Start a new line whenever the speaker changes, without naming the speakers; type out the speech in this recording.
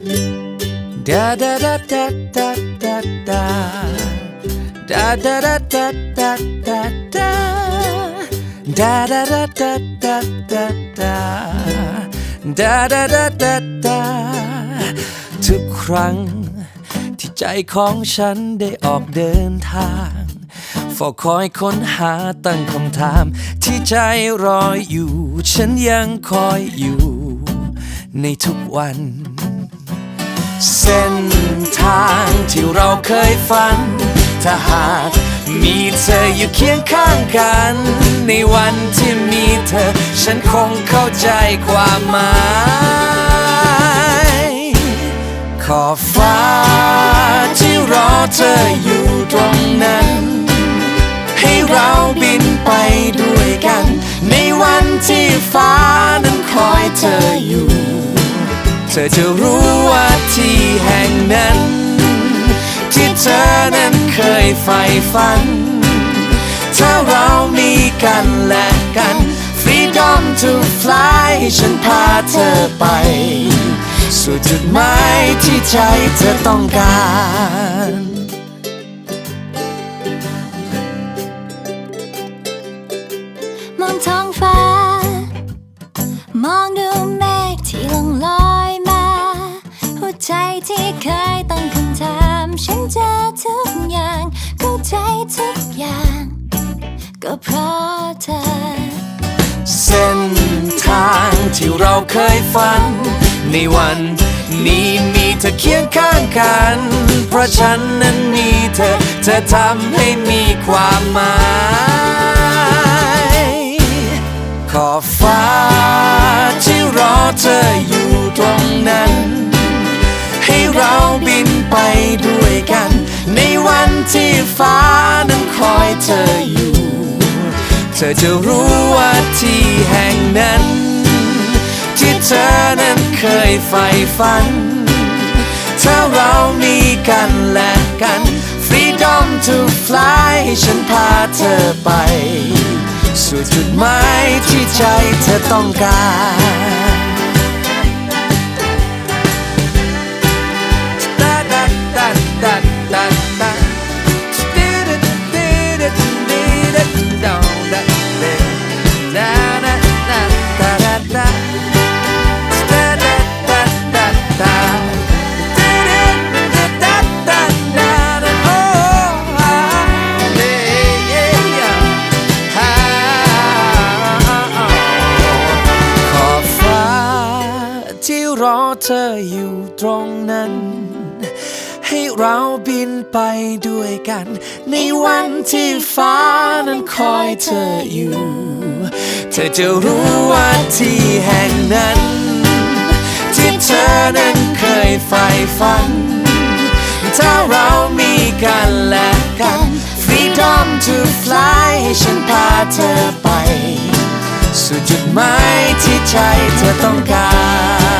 Da da da da da da da Da da da da da da da Da da da da da da da Da da da da da ทุกครั้งที่ใจของฉันได้ออกเดินทางเฝ้าคอยค้นหาตั้งคำถาม ที่ใจรออยู่ ฉันยังคอยอยู่ ในทุกวัน เส้นทางที่เราเคยฝัน ถ้าหากมีเธออยู่เคียงข้างกัน ในวันที่มีเธอ ฉันคงเข้าใจความหมายขอบฟ้าที่รอเธออยู่ตรงนั้น ให้เราบินไปด้วยกัน ในวันที่ฟ้านั้นคอยเธออยู่ เธอจะรู้ว่า ใฝ่ฝัน ถ้าเรามีกันและกัน Freedom to fly ให้ฉันพาเธอไป สู่จุดหมายที่ใจเธอต้องการ
มองท้องฟ้า มองดูเมฆที่ลงลอยมา หัวใจที่เคยตั้งคำถาม ฉันเจอทุกอ ก็เพราะเธอ
เส้นทางที่เราเคยฝัน ในวันนี้มีเธอเคียงข้างกัน เพราะฉันนั้นมีเธอ เธอทำให้มีความหมายขอบฟ้าที่รอเธออยู่ตรงนั้น ให้เราบินไปด้วยกัน ในวันที่ฟ้านั้นคอยเธอ ธอจะรู้ว่าที่แห่งนั้น ที่เธอนั้นเคยใฝ่ฝัน ถ้าเรามีกันและกัน Freedom to fly ให้ฉันพาเธอไป สู่จุดหมายที่ใจเธอต้องการ อเธออยู่ตรงนั้น ให้เราบินไปด้วยกัน ในวันที่ฟ้านั้นคอยเธออยู่ เธอจะรู้ว่าที่แห่งนั้น ที่เธอนั้นเคยใฝ่ฝัน ถ้าเรามีกันและกัน Freedom to fly ให้ฉันพาเธอไป สู่จุดหมายที่ใจเธอต้องการ